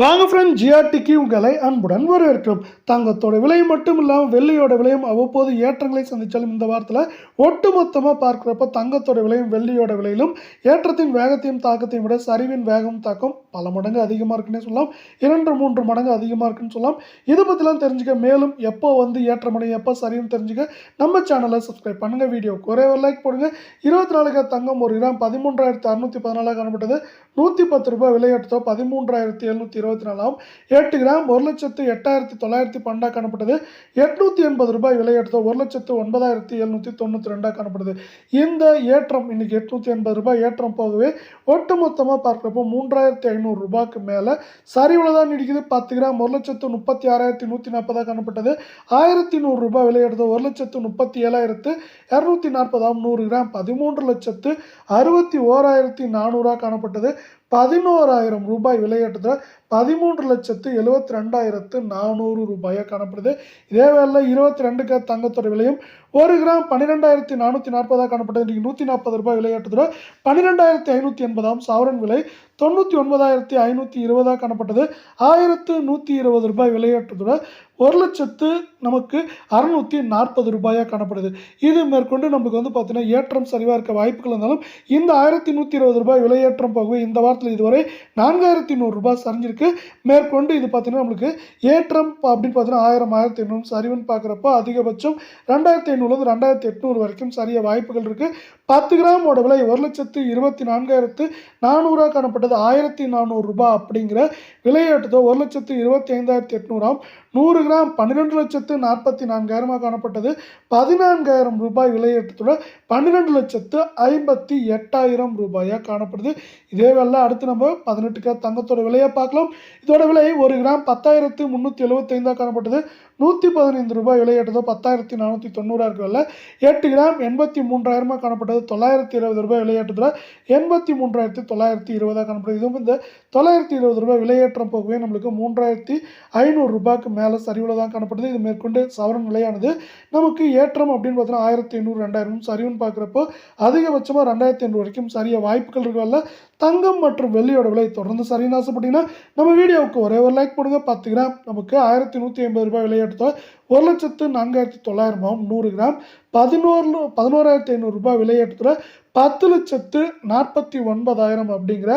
வாங்க ஃப்ரெண்ட் ஜிஆர்டிக்கு உங்களை அன்புடன் வரவேற்கிறோம். தங்கத்தோட விலை மட்டும் இல்லாமல் வெள்ளியோட விலையும் அவ்வப்போது ஏற்றங்களை சந்தித்தாலும் இந்த வாரத்தில் ஒட்டுமொத்தமாக பார்க்குறப்ப தங்கத்தோட விலையும் வெள்ளியோட விலையிலும் ஏற்றத்தின் வேகத்தையும் தாக்கத்தையும் விட சரிவின் வேகம் தாக்கம் பல மடங்கு அதிகமாக இருக்குன்னே சொல்லலாம். இரண்டு மூன்று மடங்கு அதிகமாக இருக்குன்னு சொல்லலாம். இதை பற்றிலாம் தெரிஞ்சுக்க மேலும் எப்போ வந்து ஏற்றமடையும் எப்போ சரியும் தெரிஞ்சுக்க நம்ம சேனலை சப்ஸ்கிரைப் பண்ணுங்கள் வீடியோ ஒரே ஒரு லைக் போடுங்க. இருபத்தி நாலுக்கு தங்கம் ஒரு கிராம் பதிமூன்றாயிரத்தி அறுநூற்றி பதினாலாக காணப்பட்டது. நூற்றி பத்து ரூபாய் விலையேற்றத்தோ பதிமூன்றாயிரத்தி எழுநூற்றி இருபது இருபத்தி நாலாம் எட்டு கிராம் ஒரு லட்சத்து எட்டாயிரத்தி தொள்ளாயிரத்தி பன்னெண்டாக காணப்பட்டது. எட்நூற்றி எண்பது ரூபாய் விலையேற்றத்தோ ஒரு லட்சத்து ஒன்பதாயிரத்தி எழுநூற்றி தொண்ணூற்றி ரெண்டாக காணப்படுது. இந்த ஏற்றம் இன்னைக்கு எட்நூற்றி எண்பது ரூபாய் ஏற்றம் போகவே ஒட்டுமொத்தமாக பார்க்குறப்போ மூன்றாயிரத்தி ஐநூறு ரூபாய்க்கு மேலே சரிவில் தான் நீடிக்குது. பத்து கிராம் ஒரு லட்சத்து முப்பத்தி ஆறாயிரத்தி நூற்றி நாற்பதாக காணப்பட்டது. ஆயிரத்தி நூறு ரூபாய் விலையெடுத்து ஒரு லட்சத்து முப்பத்தி ஏழாயிரத்து இரநூத்தி நாற்பதாம் நூறு கிராம் பதிமூன்று லட்சத்து அறுபத்தி ஓராயிரத்தி நானூறாக காணப்பட்டது. பதினோராயிரம் ரூபாய் விலையேற்றத்தில் பதிமூன்று லட்சத்து எழுபத்தி ரெண்டாயிரத்து நானூறு ரூபாயாக காணப்படுது. இதே வேளையில் இருபத்தி ரெண்டுக்கு தங்கத்தோட விலையும் ஒரு கிராம் பன்னிரெண்டாயிரத்தி நானூற்றி நாற்பதாக காணப்பட்டது இன்றைக்கி நூற்றி நாற்பது ரூபாய் விலையேற்றத்தில் பன்னிரெண்டாயிரத்தி ஐநூற்றி எண்பதாம் சாவரன் விலை தொண்ணூற்றி ஒன்பதாயிரத்தி ஐநூற்றி இருபதாக காணப்பட்டது. ஆயிரத்து நூற்றி இருபது ரூபாய் விலையேற்றத்தோட ஒரு லட்சத்து நமக்கு அறுநூற்றி நாற்பது ரூபாயாக காணப்படுது. இது மேற்கொண்டு நமக்கு வந்து பார்த்தீங்கன்னா ஏற்றம் சரிவாக இருக்க வாய்ப்புகள் இருந்தாலும் இந்த ஆயிரத்தி நூற்றி இருபது ரூபாய் விலையேற்றம் போகவே இந்த வாரத்தில் இதுவரை நான்காயிரத்தி நூறுரூபா சரிஞ்சிருக்கு. மேற்கொண்டு இது பார்த்தீங்கன்னா நம்மளுக்கு ஏற்றம் அப்படின்னு பார்த்தீங்கன்னா ஆயிரம் ஆயிரத்தி எண்ணூறு சரிவுன்னு பார்க்குறப்ப அதிகபட்சம் ரெண்டாயிரத்தி ஐநூறுலேருந்து ரெண்டாயிரத்தி எட்நூறு வரைக்கும் சரிய வாய்ப்புகள் இருக்குது பத்து கிராமோட விலை ஒரு லட்சத்து இருபத்தி நான்காயிரத்து நானூறாக காணப்பட்டது. ஆயிரத்தி நானூறு ரூபாய் அப்படிங்கிற விலையேற்றத்தோ ஒரு லட்சத்து இருபத்தி ஐந்தாயிரத்தி எட்நூறாம் நூறு கிராம் பன்னிரெண்டு லட்சத்து நாற்பத்தி நான்காயிரமாக காணப்பட்டது. பதினான்காயிரம் ரூபாய் விலையேற்றத்துடன் பன்னிரெண்டு லட்சத்து ஐம்பத்தி எட்டாயிரம் ரூபாயாக காணப்படுது. இதே வேலை அடுத்து நம்ம பதினெட்டுக்கா தங்கத்தோட விலையை பார்க்கலாம். இதோட விலை ஒரு கிராம் பத்தாயிரத்து முந்நூற்றி எழுபத்தைந்தாக காணப்பட்டது. நூற்றி பதினைந்து ரூபாய் விலையேற்றதோ பத்தாயிரத்தி நானூற்றி தொண்ணூறாக இருக்கல எட்டு கிராம் எண்பத்தி மூன்றாயிரமாக காணப்பட்டது. தொள்ளாயிரத்தி இருபது ரூபாய் விலையேற்றத்தில் எண்பத்தி மூன்றாயிரத்தி தொள்ளாயிரத்தி இருபதாக காணப்படுது. இதுவும் இந்த தொள்ளாயிரத்தி இருபது ரூபாய் விலையேற்றம் போகவே நம்மளுக்கு மூன்றாயிரத்தி ஐநூறு ரூபாய்க்கு மேலே சரிவில் தான் காணப்படுது. இது மேற்கொண்டு சவரன் நிலையானது. நமக்கு ஏற்றம் அப்படின்னு பார்த்தீங்கன்னா ஆயிரத்தி ஐநூறு ரெண்டாயிரம் சரிவுன்னு பார்க்குறப்போ அதிகபட்சமாக ரெண்டாயிரத்தி ஐநூறு வரைக்கும் சரிய வாய்ப்புகள் இருக்கல தங்கம் மற்றும் வெள்ளியோட விலை தொடர்ந்து சரின்னு ஆசைப்பட்டீங்கன்னா நம்ம வீடியோவுக்கு ஒரே ஒரு லைக் போடுங்க. பத்து கிராம் நமக்கு ஆயிரத்தி நூற்றி ஐம்பது ரூபாய் விலையேற்றத்தோ ஒரு லட்சத்து நான்காயிரத்தி தொள்ளாயிரமாவும் நூறு கிராம் பதினோரு பதினோராயிரத்தி ஐநூறு ரூபாய் பத்து லட்சத்து நாற்பத்தி ஒன்பதாயிரம் அப்படிங்கிற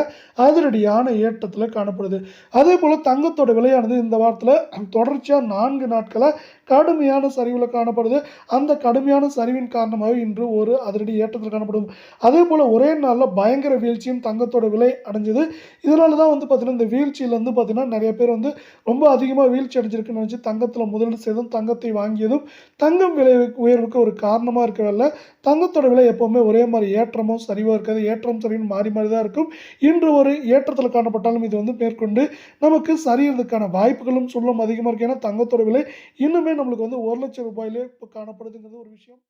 அதிரடியான ஏற்றத்தில் காணப்படுது. அதே போல் தங்கத்தோட விலையானது இந்த வாரத்தில் தொடர்ச்சியாக நான்கு நாட்களாக கடுமையான சரிவில் காணப்படுது. அந்த கடுமையான சரிவின் காரணமாக இன்று ஒரு அதிரடி ஏற்றத்தில் காணப்படும். அதே போல் ஒரே நாளில் பயங்கர வீழ்ச்சியும் தங்கத்தோட விலை அடைஞ்சது. இதனால தான் வந்து பார்த்திங்கன்னா இந்த வீழ்ச்சியிலேருந்து பார்த்திங்கன்னா நிறைய பேர் வந்து ரொம்ப அதிகமாக வீழ்ச்சி அடைஞ்சிருக்குன்னு நினச்சி தங்கத்தில் முதலீடு செய்தும் தங்கத்தை வாங்கியதும் தங்கம் விலை உயர்வுக்கு ஒரு காரணமாக இருக்கவில்லை தங்கத்தோட விலை எப்போவுமே ஒரே மாதிரி ஏற்றமும் சரிவாக இருக்காது. ஏற்றம் சரின்னு மாறி மாறி தான் இருக்கும். இன்று ஒரு ஏற்றத்தில் காணப்பட்டாலும் இது வந்து மேற்கொண்டு நமக்கு சரியறதுக்கான வாய்ப்புகளும் சொல்லும் அதிகமாக இருக்குது ஏன்னா தங்கத்தோட விலை இன்னுமே நம்மளுக்கு வந்து ஒரு லட்சம் ரூபாயிலே இப்போ காணப்படுதுங்கிறது ஒரு விஷயம்.